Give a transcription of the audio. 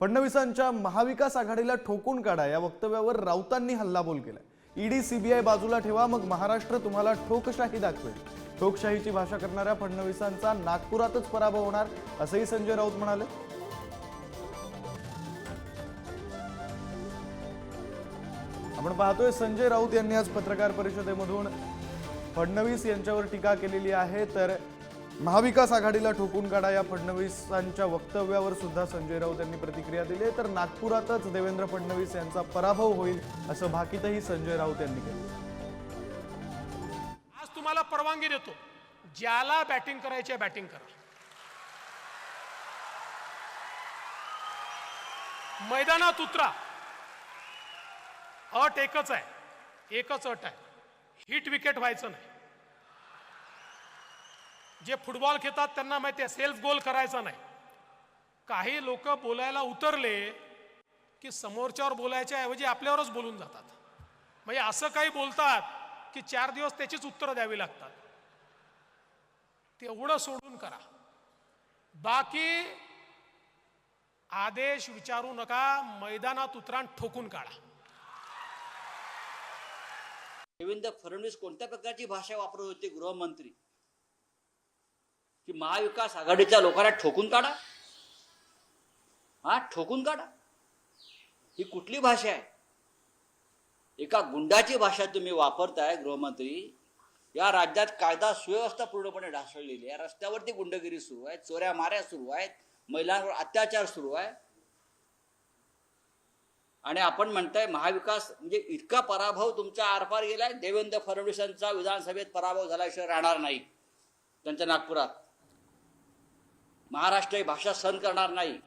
फडणवीसांच्या महाविकास आघाडीला ठोकून काढा या वक्तव्यावर राऊतांनी हल्लाबोल केलाय. ईडी सीबीआय बाजूला ठेवा मग महाराष्ट्र तुम्हाला ठोकशाही दाखवेल. ठोकशाहीची भाषा करणाऱ्या फडणवीसांचा नागपुरातच पराभव होणार असंही संजय राऊत म्हणाले. आपण पाहतोय संजय राऊत यांनी आज पत्रकार परिषदेमधून फडणवीस यांच्यावर टीका केलेली आहे तर महाविकास आघाडीला ठोकून काढा या फडणवीसांच्या वक्तव्यावर सुद्धा संजय राऊत यांनी प्रतिक्रिया दिली तर नागपुरातच देवेंद्र फडणवीस यांचा पराभव होईल असं भाकीतही संजय राऊत यांनी केलं. आज तुम्हाला परवानगी देतो. ज्याला बॅटिंग करायची आहे बॅटिंग करा. मैदानात उतरा. अट एकच आहे. एकच अट आहे. हिट विकेट व्हायचं नाही. जे फुटबॉल खेळतात त्यांना माहिती आहे सेल्फ गोल करायचा नाही. काही लोक बोलायला उतरले की समोरच्यावर बोलायच्या ऐवजी आपल्यावरच बोलून जातात. म्हणजे असं काही बोलतात की चार दिवस त्याचीच उत्तरं द्यावी लागतात. तेवढं सोडून करा. बाकी आदेश विचारू नका मैदानात उतरा ठोकून काढा. देवेंद्र फडणवीस कोणत्या प्रकारची भाषा वापरत होते गृहमंत्री? की महाविकास आघाडीच्या लोकांना ठोकून काढा. हा ठोकून काढा. ही कुठली भाषा आहे? एका गुंडाची भाषा तुम्ही वापरताय गृहमंत्री. या राज्यात कायदा सुव्यवस्था पूर्णपणे ढासळलेली आहे. रस्त्यावरती गुंडगिरी सुरू आहे चोऱ्या माऱ्या सुरू आहेत महिलांवर अत्याचार सुरू आहे. आणि आपण म्हणताय महाविकास म्हणजे इतका पराभव तुमचा आरपार गेलाय देवेंद्र फडणवीसांचा विधानसभेत पराभव झाल्याशिवाय राहणार नाही. त्यांच्या नागपुरात. महाराष्ट्र ही भाषा सहन करणार नाही.